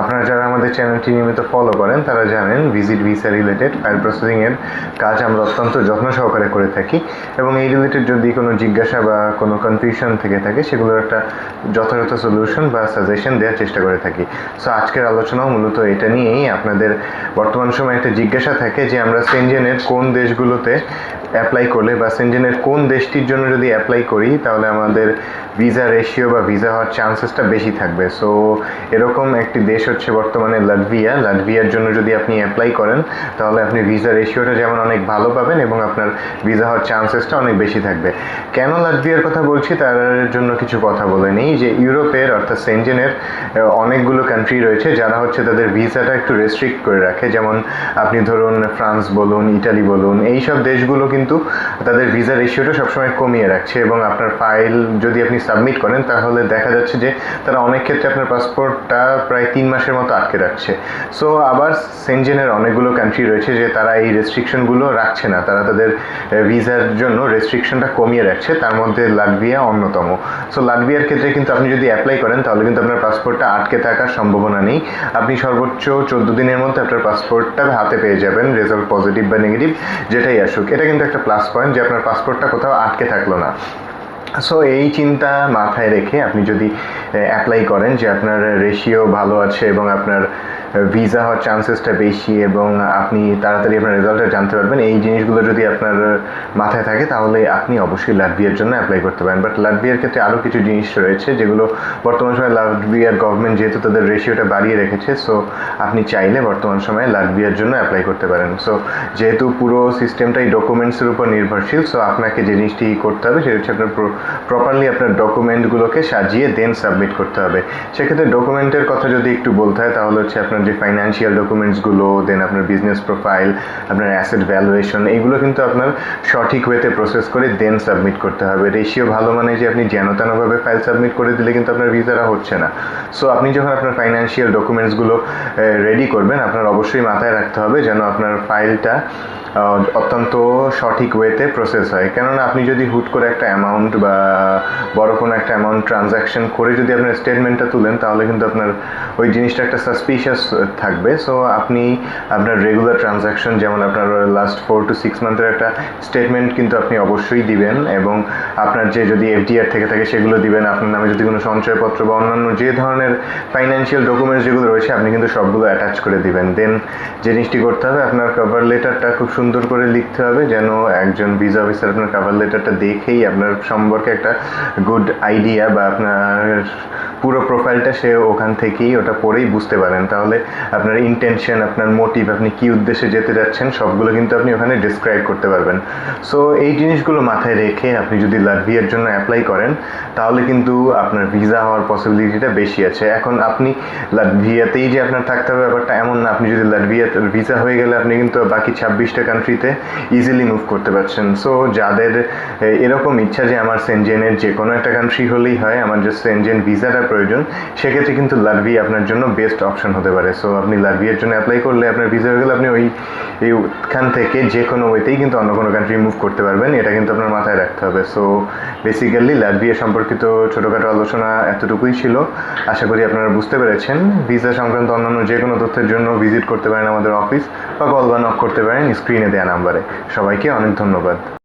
আপনারা যারা আমাদের চ্যানেলটি নিয়মিত ফলো করেন, তারা জানেন ভিজিট ভিসা রিলেটেড ফাইল প্রসেসিংয়ের কাজ আমরা অত্যন্ত যত্ন সহকারে করে থাকি এবং এই রিলেটেড যদি কোনো জিজ্ঞাসা বা কোনো কনফিউশন থেকে থাকে, সেগুলোর একটা যথাযথ সলিউশন বা সাজেশন দেওয়ার চেষ্টা করে থাকি। সো আজকের আলোচনাও মূলত এটা নিয়েই আপনাদের বর্তমান সময়ে একটা জিজ্ঞাসা থাকে যে আমরা সেনজেনের কোন দেশগুলোতে অ্যাপ্লাই করলে বা সেনজেনের কোন দেশটির জন্য যদি অ্যাপ্লাই করি, তাহলে আমাদের ভিসা রেশিও বা ভিসা হওয়ার চান্সেসটা বেশি থাকবে। সো এরকম একটি দেশ হচ্ছে বর্তমানে লাটভিয়া। লাটভিয়ার জন্য যদি আপনি অ্যাপ্লাই করেন, তাহলে আপনি ভিসা রেশিওটা যেমন অনেক ভালো পাবেন এবং আপনার ভিসা হওয়ার চান্সেসটা অনেক বেশি থাকবে। কেন লাটভিয়ার কথা বলছি? তার জন্য কিছু কথা বলে নেই যে ইউরোপের অর্থাৎ সেনজেনের অনেকগুলো কান্ট্রি রয়েছে যারা হচ্ছে তাদের ভিসাটা একটু রেস্ট্রিক্ট করে রাখে। যেমন আপনি ধরুন ফ্রান্স বলুন ইটালি বলুন এই সব দেশগুলো কিন্তু তাদের ভিসা রেশিওটা সবসময় কমিয়ে রাখছে এবং আপনার ফাইল যদি আপনি সাবমিট করেন, তাহলে দেখা যাচ্ছে যে তারা অনেক ক্ষেত্রে আপনার পাসপোর্টটা প্রায় তিন মাসের মতো আটকে রাখছে। সো আবার সেনজেনের অনেকগুলো কান্ট্রি রয়েছে যে তারা এই রেস্ট্রিকশনগুলো রাখছে না। তারা তাদের ভিসার জন্য রেস্ট্রিকশনটা কমিয়ে রাখছে। তার মধ্যে লাটভিয়া অন্যতম। সো লাটভিয়ার ক্ষেত্রে কিন্তু আপনি যদি অ্যাপ্লাই করেন, তাহলে কিন্তু আপনার পাসপোর্টটা আটকে থাকার সম্ভাবনা নেই। আপনি সর্বোচ্চ চোদ্দ দিনের মধ্যে আপনার পাসপোর্টটা হাতে পেয়ে যাবেন রেজাল্ট পজিটিভ বা নেগেটিভ যেটাই আসুক। এটা কিন্তু একটা প্লাস পয়েন্ট যে আপনার পাসপোর্টটা কোথাও আটকে থাকল না। সো এই চিন্তা মাথায় রেখে আপনি যদি অ্যাপ্লাই করেন যে আপনার রেশিও ভালো আছে এবং আপনার ভিসা হওয়ার চান্সেসটা বেশি এবং আপনি তাড়াতাড়ি আপনার রেজাল্টটা জানতে পারবেন। এই জিনিসগুলো যদি আপনার মাথায় থাকে, তাহলে আপনি অবশ্যই লাটভিয়ার জন্য অ্যাপ্লাই করতে পারেন। বাট লাটভিয়ার ক্ষেত্রে আরও কিছু জিনিস রয়েছে, যেগুলো বর্তমান সময়ে লাটভিয়ার গভর্নমেন্ট যেহেতু তাদের রেশিওটা বাড়িয়ে রেখেছে সো আপনি চাইলে বর্তমান সময়ে লাটভিয়ার জন্য অ্যাপ্লাই করতে পারেন। সো যেহেতু পুরো সিস্টেমটাই ডকুমেন্টসের উপর নির্ভরশীল সো আপনাকে যে জিনিসটি করতে হবে, সেটা হচ্ছে আপনার প্রপারলি আপনার ডকুমেন্টগুলোকে সাজিয়ে দেন সাবমিট করতে হবে। সেক্ষেত্রে ডকুমেন্টের কথা যদি একটু বলতে হয়, তাহলে হচ্ছে আপনার যে ফাইন্যান্সিয়াল ডকুমেন্টসগুলো দেন আপনার বিজনেস প্রোফাইল আপনার অ্যাসেট ভ্যালুয়েশন এইগুলো কিন্তু আপনার সঠিক ওয়েতে প্রসেস করে দেন সাবমিট করতে হবে। রেশিও ভালো মানে যে আপনি যেন তেনভাবে ফাইল সাবমিট করে দিলে কিন্তু আপনার ভিসারা হচ্ছে না। সো আপনি যখন আপনার ফাইন্যান্সিয়াল ডকুমেন্টসগুলো রেডি করবেন, আপনার অবশ্যই মাথায় রাখতে হবে যেন আপনার ফাইলটা অত্যন্ত সঠিক ওয়েতে প্রসেস হয়। কেননা আপনি যদি হুট করে একটা অ্যামাউন্ট বা বড় কোনো একটা অ্যামাউন্ট ট্রানজ্যাকশন করে যদি আপনার স্টেটমেন্টটা তুলেন, তাহলে কিন্তু আপনার ওই জিনিসটা একটা সাসপিশিয়াস থাকবে। সো আপনি আপনার রেগুলার ট্রানজ্যাকশন যেমন আপনার লাস্ট ফোর টু সিক্স মান্থের একটা স্টেটমেন্ট কিন্তু আপনি অবশ্যই দিবেন এবং আপনার যে যদি এফডিআর থেকে থাকে, সেগুলো দিবেন। আপনার নামে যদি কোনো সঞ্চয়পত্র বা অন্যান্য যে ধরনের ফাইন্যান্সিয়াল ডকুমেন্টস যেগুলো রয়েছে, আপনি কিন্তু সবগুলো অ্যাটাচ করে দিবেন। দেন জিনিসটি করতে হবে, আপনার কভার লেটারটা খুব সুন্দর করে লিখতে হবে যেন একজন ভিসা অফিসার আপনার কাভার লেটারটা দেখেই আপনার সম্পর্কে একটা গুড আইডিয়া বা আপনার পুরো প্রোফাইলটা সে ওখান থেকেই ওটা পড়েই বুঝতে পারেন। তাহলে আপনার ইন্টেনশন আপনার মোটিভ আপনি কী উদ্দেশ্যে যেতে যাচ্ছেন, সবগুলো কিন্তু আপনি ওখানে ডিসক্রাইব করতে পারবেন। সো এই জিনিসগুলো মাথায় রেখে আপনি যদি লাটভিয়ার জন্য অ্যাপ্লাই করেন, তাহলে কিন্তু আপনার ভিসা হওয়ার পসিবিলিটিটা বেশি আছে। এখন আপনি লাটভিয়াতেই যে আপনার থাকতে হবে ব্যাপারটা এমন না। আপনি যদি লাটভিয়া ভিসা হয়ে গেলে আপনি কিন্তু বাকি ছাব্বিশটা কান্ট্রিতে ইজিলি মুভ করতে পারছেন। সো যাদের এরকম ইচ্ছা যে আমার সেনজেনের যে কোনো একটা কান্ট্রি হলেই হয়, আমার যে সেনজেন ভিসাটা প্রয়োজন, সেক্ষেত্রে কিন্তু লাটভি আপনার জন্য বেস্ট অপশন হতে পারে। সো আপনি লাটভিয়ার জন্য অ্যাপ্লাই করলে আপনার ভিসা হয়ে গেলে আপনি ওই এইখান থেকে যে কোনো ওয়েতেই কিন্তু অন্য কোনো কান্ট্রি মুভ করতে পারবেন। এটা কিন্তু আপনার মাথায় রাখতে হবে। সো বেসিক্যালি লাটভিয়া সম্পর্কিত ছোটোখাটো আলোচনা এতটুকুই ছিল। আশা করি আপনারা বুঝতে পেরেছেন। ভিসা সংক্রান্ত অন্যান্য যে কোনো তথ্যের জন্য ভিজিট করতে পারেন আমাদের অফিস বা কল বা নক করতে পারেন স্ক্রিনে দেওয়া নাম্বারে সবাইকে অনেক ধন্যবাদ।